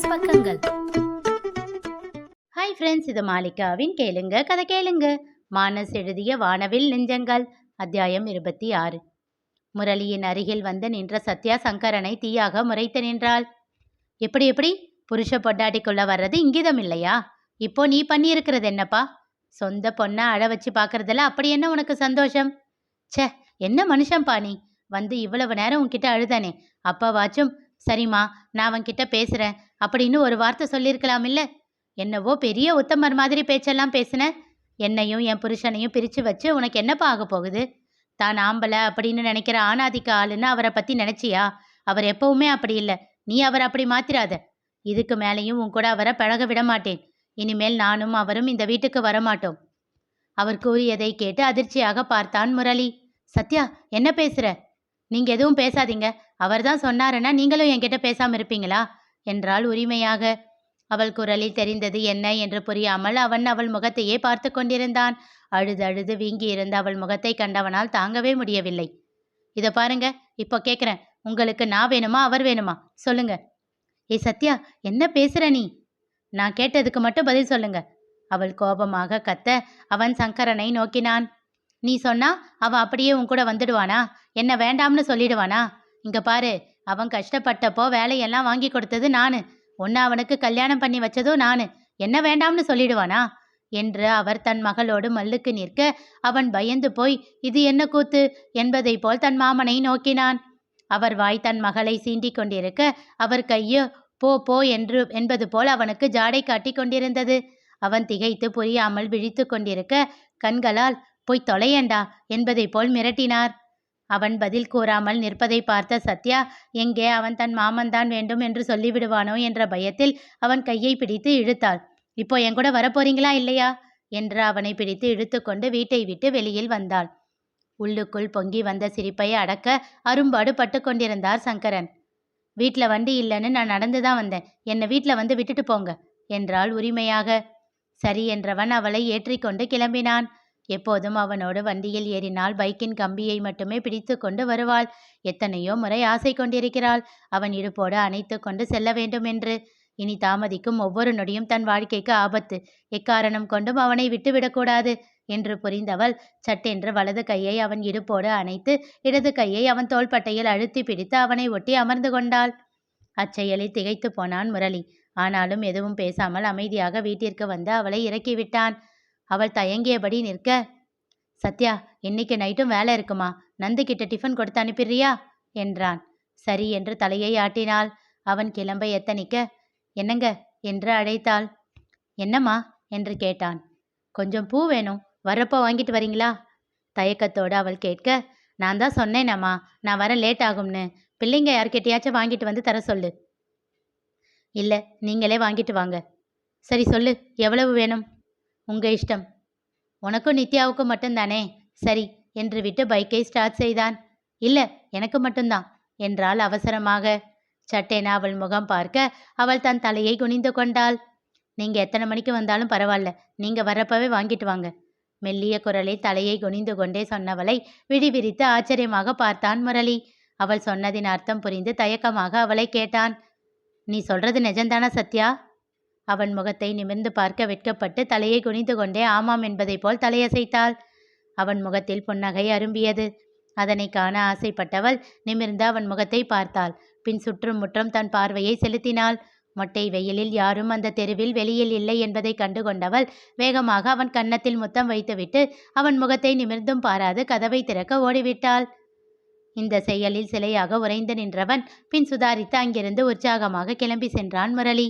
மானஸ் பக்கங்கள். Hi friends இது மாலிகாவின் கேளுங்க கதை கேளுங்க. மானஸ் எழுதிய வானவில் நெஞ்சங்கள் அத்தியாயம் இருபத்தி ஆறு முரளியின் அருகில் வந்து நின்ற சத்யா சங்கரனை தீயாக முறைத்து நின்றாள். எப்படி எப்படி? புருஷ பொண்டாட்டிக்குள்ள வர்றது இங்கிதம் இல்லையா? இப்போ நீ பண்ணியிருக்கிறது என்னப்பா? சொந்த பொண்ணை அழ வச்சு பார்க்கறதுல அப்படி என்ன உனக்கு சந்தோஷம்? ச்சே என்ன மனுஷன்பா நீ? வந்து இவ்வளவு நேரம் உன்கிட்ட அழுதானே. அப்பவாச்சும் சரிம்மா நான் அவன்கிட்ட பேசுறேன். அப்படின்னு ஒரு வார்த்தை சொல்லியிருக்கலாம் இல்ல? என்னவோ பெரிய உத்தமர் மாதிரி பேச்செல்லாம் பேசின. என்னையும் என் புருஷனையும் பிரித்து வச்சு உனக்கு என்னப்பா ஆக போகுது? தான் ஆம்பளை அப்படின்னு நினைக்கிற ஆணாதிக்க ஆளுன்னு அவரை பற்றி நினச்சியா? அவர் எப்பவுமே அப்படி இல்லை. நீ அவரை அப்படி மாத்திராத. இதுக்கு மேலேயும் உன் கூட அவரை பழக விட மாட்டேன். இனிமேல் நானும் அவரும் இந்த வீட்டுக்கு வரமாட்டோம். அவர் கூறியதை கேட்டு அதிர்ச்சியாக பார்த்தான் முரளி. சத்யா என்ன பேசுற? நீங்க எதுவும் பேசாதீங்க. அவர் தான் சொன்னாருன்னா நீங்களும் என்கிட்ட பேசாம இருப்பீங்களா? என்றாள் உரிமையாக. அவள் குரலில் தெரிந்தது என்ன என்று புரியாமல் அவன் அவள் முகத்தையே பார்த்து கொண்டிருந்தான். அழுது அழுது வீங்கி இருந்த அவள் முகத்தை கண்டவனால் தாங்கவே முடியவில்லை. இதை பாருங்க இப்போ கேட்குறேன் உங்களுக்கு நான் வேணுமா அவர் வேணுமா? சொல்லுங்க. ஏ சத்யா என்ன பேசுற நீ? நான் கேட்டதுக்கு மட்டும் பதில் சொல்லுங்க. அவள் கோபமாக கத்த அவன் சங்கரனை நோக்கினான். நீ சொன்னா அவன் அப்படியே உன் கூட வந்துடுவானா? என்ன வேண்டாம்னு சொல்லிடுவானா? இங்க பாரு அவன் கஷ்டப்பட்டப்போ வேலையெல்லாம் வாங்கி கொடுத்தது நானு. ஒன்னு அவனுக்கு கல்யாணம் பண்ணி வச்சதும் நானு. என்ன வேண்டாம்னு சொல்லிடுவானா? என்று அவர் தன் மகளோடு மல்லுக்கு நிற்க அவன் பயந்து போய் இது என்ன கூத்து? என்பதை போல் தன் மாமனை நோக்கினான். அவர் வாய் தன் மகளை சீண்டிக் கொண்டிருக்க அவர் கையோ போ போ என்று என்பது போல் அவனுக்கு ஜாடை காட்டி கொண்டிருந்தது. அவன் திகைத்து புரியாமல் விழித்து கொண்டிருக்க கண்களால் போய் தொலையண்டா என்பதை போல் மிரட்டினார். அவன் பதில் கூறாமல் நிற்பதை பார்த்த சத்யா எங்கே அவன் தன் மாமன்தான் வேண்டும் என்று சொல்லிவிடுவானோ என்ற பயத்தில் அவன் கையை பிடித்து இழுத்தாள். இப்போ என் கூட வரப்போறீங்களா இல்லையா என்று அவனை பிடித்து இழுத்துக்கொண்டு வீட்டை விட்டு வெளியில் வந்தாள். உள்ளுக்குள் பொங்கி வந்த சிரிப்பை அடக்க அரும்பாடு பட்டு கொண்டிருந்தார் சங்கரன். வீட்டில் வண்டி இல்லைன்னு நான் நடந்து தான் வந்தேன். என்னை வீட்டில் வந்து விட்டுட்டு போங்க என்றாள் உரிமையாக. சரி என்றவன் அவளை ஏற்றிக்கொண்டு கிளம்பினான். எப்போதும் அவனோடு வண்டியில் ஏறினால் பைக்கின் கம்பியை மட்டுமே பிடித்து கொண்டு வருவாள். எத்தனையோ முறை ஆசை கொண்டிருக்கிறாள். அவன் இடுப்போடு அணைத்து கொண்டு செல்ல வேண்டும் என்று. இனி தாமதிக்கும் ஒவ்வொரு நொடியும் தன் வாழ்க்கைக்கு ஆபத்து. எக்காரணம் கொண்டும் அவனை விட்டுவிடக்கூடாது என்று புரிந்தவள் சட்டென்று வலது கையை அவன் இடுப்போடு அணைத்து இடது கையை அவன் தோள்பட்டையில் அழுத்தி பிடித்து அவனை ஒட்டி அமர்ந்து கொண்டாள். அச்செயலில் திகைத்து போனான் முரளி. ஆனாலும் எதுவும் பேசாமல் அமைதியாக வீட்டிற்கு வந்து அவளை இறக்கிவிட்டான். அவள் தயங்கியபடி நிற்க. சத்யா இன்னைக்கு நைட்டும் வேலை இருக்குமா? நந்து கிட்ட டிஃபன் கொடுத்து அனுப்பிடுறியா? என்றான். சரி என்று தலையை ஆட்டினாள். அவன் கிளம்ப எத்தனிக்க. என்னங்க? என்று அழைத்தாள். என்னம்மா? என்று கேட்டான். கொஞ்சம் பூ வேணும். வரப்போ வாங்கிட்டு வரீங்களா? தயக்கத்தோடு அவள் கேட்க. நான் தான் சொன்னேனம்மா. நான் வர லேட் ஆகும்னு. பிள்ளைங்க யார்கிட்டயாச்சும் வாங்கிட்டு வந்து தர சொல்லு. இல்லை நீங்களே வாங்கிட்டு வாங்க. சரி சொல்லு. எவ்வளவு வேணும்? உங்க இஷ்டம். உனக்கும் நித்யாவுக்கும் மட்டும்தானே? சரி என்று விட்டு பைக்கை ஸ்டார்ட் செய்தான். இல்ல எனக்கு மட்டும்தான் என்றால் அவசரமாக. சட்டென அவள் முகம் பார்க்க அவள் தன் தலையை குனிந்து கொண்டாள். நீங்க எத்தனை மணிக்கு வந்தாலும் பரவாயில்ல நீங்க வரப்பவே வாங்கிட்டு வாங்க. மெல்லிய குரலில் தலையை குனிந்து கொண்டே சொன்னவளை விழிவிரித்து ஆச்சரியமாக பார்த்தான் முரளி. அவள் சொன்னதின் அர்த்தம் புரிந்து தயக்கமாக அவளை கேட்டான். நீ சொல்றது நிஜம்தானா சத்யா? அவன் முகத்தை நிமிர்ந்து பார்க்க வெட்கப்பட்டு தலையை குனிந்து கொண்டே ஆமாம் என்பதைப் போல் தலையசைத்தாள். அவன் முகத்தில் புன்னகை அரும்பியது. அதனை காண ஆசைப்பட்டவள் நிமிர்ந்து அவன் முகத்தை பார்த்தாள். பின் சுற்றும் முற்றும் தன் பார்வையை செலுத்தினாள். மொட்டை வெயிலில் யாரும் அந்த தெருவில் வெளியில் இல்லை என்பதை கண்டு கொண்டவள் வேகமாக அவன் கன்னத்தில் முத்தம் வைத்துவிட்டு அவன் முகத்தை நிமிர்ந்தும் பாராது கதவை திறக்க ஓடிவிட்டாள். இந்த செயலில் சிலையாக உறைந்து நின்றவன் பின் சுதாரித்து அங்கிருந்து உற்சாகமாக கிளம்பி சென்றான் முரளி.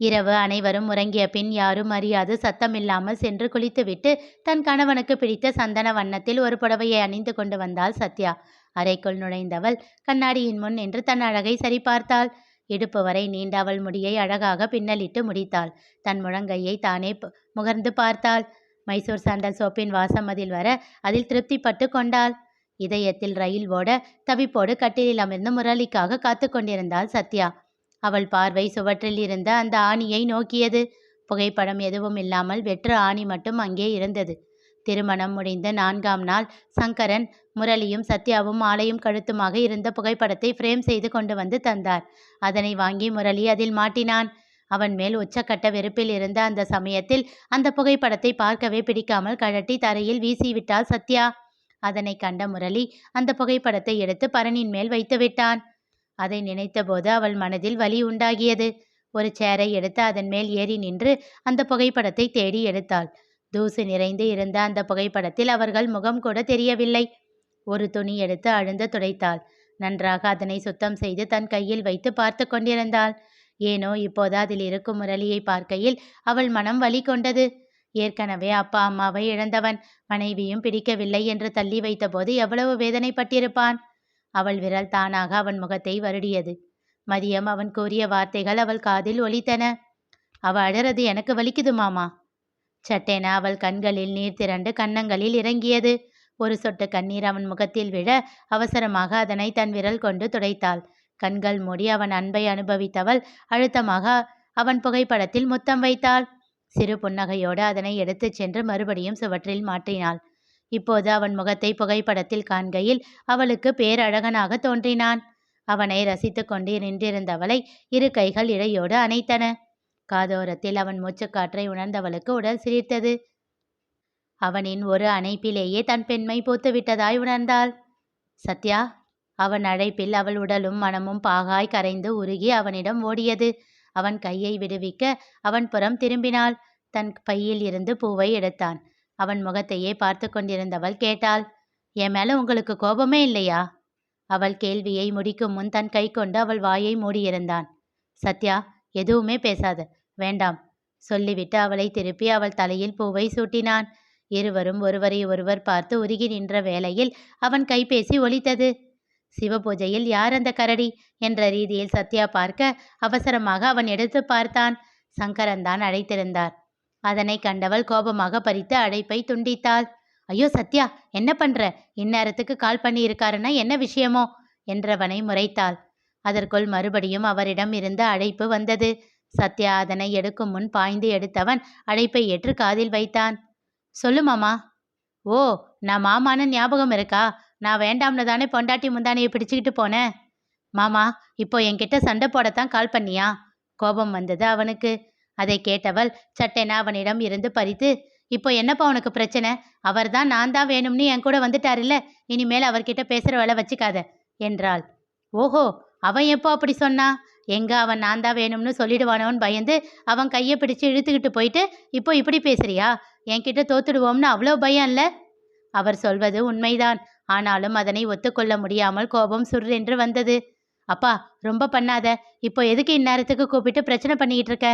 இரவு அனைவரும் உறங்கிய பின் யாரும் அறியாது சத்தமில்லாமல் சென்று குளித்துவிட்டு தன் கணவனுக்கு பிடித்த சந்தன வண்ணத்தில் ஒரு புடவையை அணிந்து கொண்டு வந்தாள் சத்யா. அறைக்குள் நுழைந்தவள் கண்ணாடியின் முன் நின்று தன் அழகை சரிபார்த்தாள். இடுப்பு வரை நீண்ட அவள் முடியை அழகாக பின்னலிட்டு முடித்தாள். தன் முழங்கையை தானே முகர்ந்து பார்த்தாள். மைசூர் சாண்டல் சோப்பின் வாசம் அதில் வர அதில் திருப்திப்பட்டு கொண்டாள். இதயத்தில் ரயில் ஓட தவிப்போடு கட்டிலில் அமர்ந்து முரளிக்காக காத்து கொண்டிருந்தாள் சத்யா. அவள் பார்வை சுவற்றில் இருந்த அந்த ஆணியை நோக்கியது. புகைப்படம் எதுவும் இல்லாமல் வெற்று ஆணி மட்டும் அங்கே இருந்தது. திருமணம் முடிந்த நான்காம் நாள் சங்கரன் முரளியும் சத்யாவும் மாலையும் கழுத்துமாக இருந்த புகைப்படத்தை ஃப்ரேம் செய்து கொண்டு வந்து தந்தார். அதனை வாங்கி முரளி அதில் மாட்டினான். அவன் மேல் உச்சக்கட்ட வெறுப்பில் இருந்த அந்த சமயத்தில் அந்த புகைப்படத்தை பார்க்கவே பிடிக்காமல் கழட்டி தரையில் வீசிவிட்டாள் சத்யா. அதனை கண்ட முரளி அந்த புகைப்படத்தை எடுத்து பரணின் மேல் வைத்து விட்டான் அதை நினைத்தபோது அவள் மனதில் வலி உண்டாகியது. ஒரு சேரை எடுத்து அதன் மேல் ஏறி நின்று அந்த புகைப்படத்தை தேடி எடுத்தாள். தூசு நிறைந்து இருந்த அந்த புகைப்படத்தில் அவர்கள் முகம் கூட தெரியவில்லை. ஒரு துணி எடுத்து அழுந்த துடைத்தாள். நன்றாக அதனை சுத்தம் செய்து தன் கையில் வைத்து பார்த்து கொண்டிருந்தாள். ஏனோ இப்போது அதில் இருக்கும் முரளியை பார்க்கையில் அவள் மனம் வலி கொண்டது. ஏற்கனவே அப்பா அம்மாவை இழந்தவன். மனைவியும் பிடிக்கவில்லை என்று தள்ளி வைத்தபோது எவ்வளவு வேதனைப்பட்டிருப்பான். அவள் விரல் தானாக அவன் முகத்தை வருடியது. மதியம் அவன் கூறிய வார்த்தைகள் அவள் காதில் ஒலித்தன. அவ அழறது எனக்கு வலிக்குது மாமா. சட்டென அவள் கண்களில் நீர் திரண்டு கன்னங்களில் இறங்கியது. ஒரு சொட்டு கண்ணீர் அவன் முகத்தில் விழ அவசரமாக அதனை தன் விரல் கொண்டு துடைத்தாள். கண்கள் மூடி அவன் அன்பை அனுபவித்தவள் அழுத்தமாக அவன் புகைப்படத்தில் முத்தம் வைத்தாள். சிறு புன்னகையோடு அதனை எடுத்துச் சென்று மறுபடியும் சுவற்றில் மாற்றினாள். இப்போது அவன் முகத்தை புகைப்படத்தில் காண்கையில் அவளுக்கு பேரழகனாக தோன்றினான். அவனை ரசித்து கொண்டு நின்றிருந்தவளை இரு கைகள் இடையோடு அணைத்தன. காதோரத்தில் அவன் மூச்சுக்காற்றை உணர்ந்தவளுக்கு உடல் சிரித்தது அவனின் ஒரு அணைப்பிலேயே தன் பெண்மை பூத்துவிட்டதாய் உணர்ந்தாள். சத்யா அவன் அழைப்பில் அவள் உடலும் மனமும் பாகாய் கரைந்து உருகி அவனிடம் ஓடியது. அவன் கையை விடுவிக்க அவன் புறம் திரும்பினாள். தன் பையில் இருந்து பூவை எடுத்தான். அவன் முகத்தையே பார்த்து கொண்டிருந்தவள் கேட்டாள் என் மேல உங்களுக்கு கோபமே இல்லையா? அவள் கேள்வியை முடிக்கும் முன் தன் கை கொண்டு அவள் வாயை மூடியிருந்தான். சத்யா எதுவுமே பேசாது வேண்டாம் சொல்லிவிட்டு அவளை திருப்பி அவள் தலையில் பூவை சூட்டினான். இருவரும் ஒருவரை ஒருவர் பார்த்து உருகி நின்ற வேளையில் அவன் கைபேசி ஒலித்தது. சிவபூஜையில் யார் அந்த கரடி? என்ற ரீதியில் சத்யா பார்க்க அவசரமாக அவன் எடுத்து பார்த்தான். சங்கரன்தான் அழைத்திருந்தார். அதனை கண்டவள் கோபமாக பறித்து அடைப்பை துண்டித்தாள். ஐயோ சத்யா என்ன பண்ற? இந்நேரத்துக்கு கால் பண்ணியிருக்காருன்னா என்ன விஷயமோ? என்றவனை முறைத்தாள். அதற்குள் மறுபடியும் அவரிடம் இருந்து அழைப்பு வந்தது. சத்யா அதனை எடுக்கும் முன் பாய்ந்து எடுத்தவன் அழைப்பை ஏற்று காதில் வைத்தான். சொல்லு மாமா. ஓ நான் மாமான்னு ஞாபகம் இருக்கா? நான் வேண்டாம்னு தானே பொண்டாட்டி முந்தானையை பிடிச்சிக்கிட்டு போனேன்? மாமா இப்போ என்கிட்ட சண்டை போடத்தான் கால் பண்ணியா? கோபம் வந்தது அவனுக்கு. அதை கேட்டவள் சட்டென அவனிடம் இருந்து பறித்து இப்போ என்னப்பா உனக்கு பிரச்சனை? அவர் தான் நான் தான் வேணும்னு என் கூட வந்துட்டாருல்ல? இனிமேல் அவர்கிட்ட பேசுகிற வேலை வச்சுக்காத என்றாள். ஓஹோ அவன் எப்போ அப்படி சொன்னா? எங்க அவன் நான் தான் வேணும்னு சொல்லிடுவானோன்னு பயந்து அவன் கையை பிடிச்சு இழுத்துக்கிட்டு போயிட்டு இப்போ இப்படி பேசுறியா? என்கிட்ட தோத்துடுவோம்னு அவ்வளோ பயம் இல்லை அவர் சொல்வது உண்மைதான். ஆனாலும் அதனை ஒத்துக்கொள்ள முடியாமல் கோபம் சுர்ரென்று வந்தது. அப்பா ரொம்ப பண்ணாத. இப்போ எதுக்கு இந்நேரத்துக்கு கூப்பிட்டு பிரச்சனை பண்ணிக்கிட்டு இருக்க?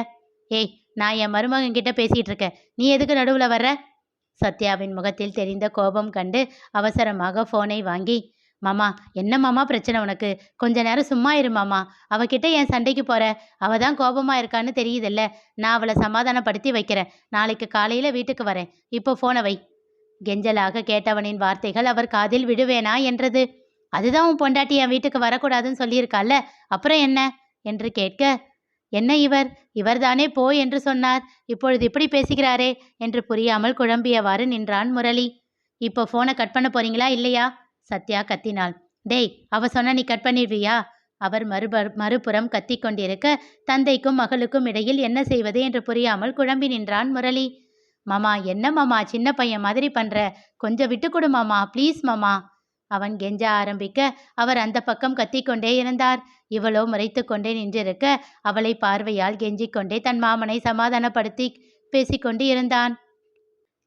ஏய் நான் என் மருமகன் கிட்ட பேசிகிட்டு இருக்கேன். நீ எதுக்கு நடுவில் வர்ற? சத்யாவின் முகத்தில் தெரிந்த கோபம் கண்டு அவசரமாக ஃபோனை வாங்கி மாமா என்ன மாமா பிரச்சனை உனக்கு? கொஞ்ச நேரம் சும்மா இரு மாமா. அவகிட்ட என் சண்டைக்கு போற? அவ தான் கோபமா இருக்கான்னு தெரியுதுல்ல. நான் அவளை சமாதானப்படுத்தி வைக்கிறேன். நாளைக்கு காலையில வீட்டுக்கு வரேன். இப்போ ஃபோனை வை. கெஞ்சலாக கேட்டவனின் வார்த்தைகள் அவர் காதில் விடுவேனா என்றது. அதுதான் உன் பொண்டாட்டி என் வீட்டுக்கு வரக்கூடாதுன்னு சொல்லியிருக்கால அப்புறம் என்ன? என்று கேட்க என்ன இவர்? இவர்தானே போ என்று சொன்னார். இப்பொழுது இப்படி பேசுகிறாரே என்று புரியாமல் குழம்பியவாறு நின்றான் முரளி. இப்போ ஃபோனை கட் பண்ண போறீங்களா இல்லையா? சத்யா கத்தினாள். டேய் அவ சொன்ன நீ கட் பண்ணிடுவியா? அவர் மறுப மறுபுறம் கத்தி கொண்டிருக்க தந்தைக்கும் மகளுக்கும் இடையில் என்ன செய்வது என்று புரியாமல் குழம்பி நின்றான் முரளி. மாமா என்ன மாமா? சின்ன பையன் மாதிரி பண்ற. கொஞ்சம் விட்டு கொடு மாமா ப்ளீஸ் மாமா. அவன் கெஞ்ச ஆரம்பிக்க அவர் அந்த பக்கம் கத்திக்கொண்டே இருந்தார். இவளோ முறைத்து கொண்டே நின்றிருக்க அவளை பார்வையால் கெஞ்சிக்கொண்டே தன் மாமனை சமாதானப்படுத்தி பேசிக்கொண்டு இருந்தான்.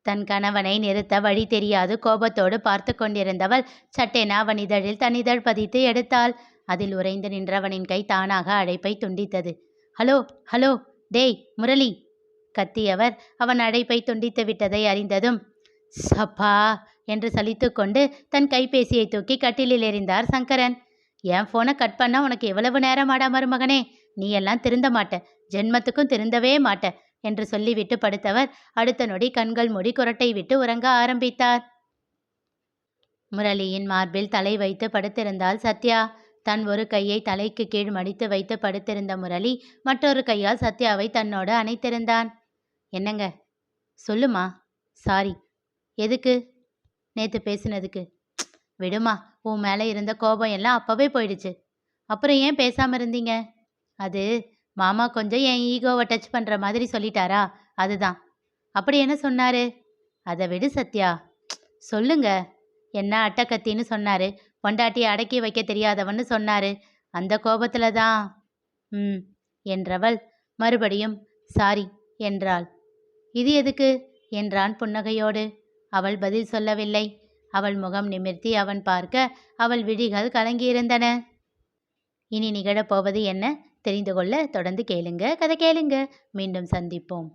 தன் கணவனை நிறுத்த வழி தெரியாது. கோபத்தோடு பார்த்து கொண்டிருந்தவள் சட்டென அவன் இதழில் தன் இதழ் பதித்து எடுத்தாள். அதில் உறைந்து நின்றவனின் கை தானாக அழைப்பை துண்டித்தது. ஹலோ ஹலோ டேய் முரளி! கத்தியவர் அவன் அழைப்பை துண்டித்து விட்டதை அறிந்ததும் சப்பா என்று சலித்துக்கொண்டு தன் கைபேசியை தூக்கி கட்டிலில் எறிந்தார் சங்கரன். என் ஃபோனை கட் பண்ண உனக்கு எவ்வளவு நேரம் ஆடா மருமகனே? நீ எல்லாம் திருந்த மாட்ட. ஜென்மத்துக்கும் திருந்தவே மாட்ட என்று சொல்லிவிட்டு படுத்தவர் அடுத்த நொடி கண்கள் மூடி குரட்டை விட்டு உறங்க ஆரம்பித்தார். முரளியின் மார்பில் தலை வைத்து படுத்திருந்தாள் சத்யா. தன் ஒரு கையை தலைக்கு கீழ் மடித்து வைத்து படுத்திருந்த முரளி மற்றொரு கையால் சத்யாவை தன்னோடு அணைத்திருந்தான். என்னங்க? சொல்லுமா? சாரி. எதுக்கு? நேற்று பேசினதுக்கு. விடுமா உன் மேலே இருந்த கோபம் எல்லாம் அப்போவே போயிடுச்சு. அப்புறம் ஏன் பேசாமல் இருந்தீங்க? அது மாமா கொஞ்சம் என் ஈகோவை டச் பண்ணுற மாதிரி சொல்லிட்டாரா? அதுதான். அப்படி என்ன சொன்னாரு? அதை விடு சத்யா. சொல்லுங்க. என்ன அட்டக்கத்தின்னு சொன்னாரு. பொண்டாட்டியை அடக்கி வைக்க தெரியாதவன்னு சொன்னாரு. அந்த கோபத்துல தான். ம் என்றவள் மறுபடியும் சாரி என்றாள். இது எதுக்கு? என்றான் புன்னகையோடு. அவள் பதில் சொல்லவில்லை. அவள் முகம் நிமிர்த்தி அவன் பார்க்க அவள் விழிகள் கலங்கியிருந்தன. இனி நிகழப்போவது என்ன? தெரிந்து கொள்ள தொடர்ந்து கேளுங்க. கதை கேளுங்க. மீண்டும் சந்திப்போம்.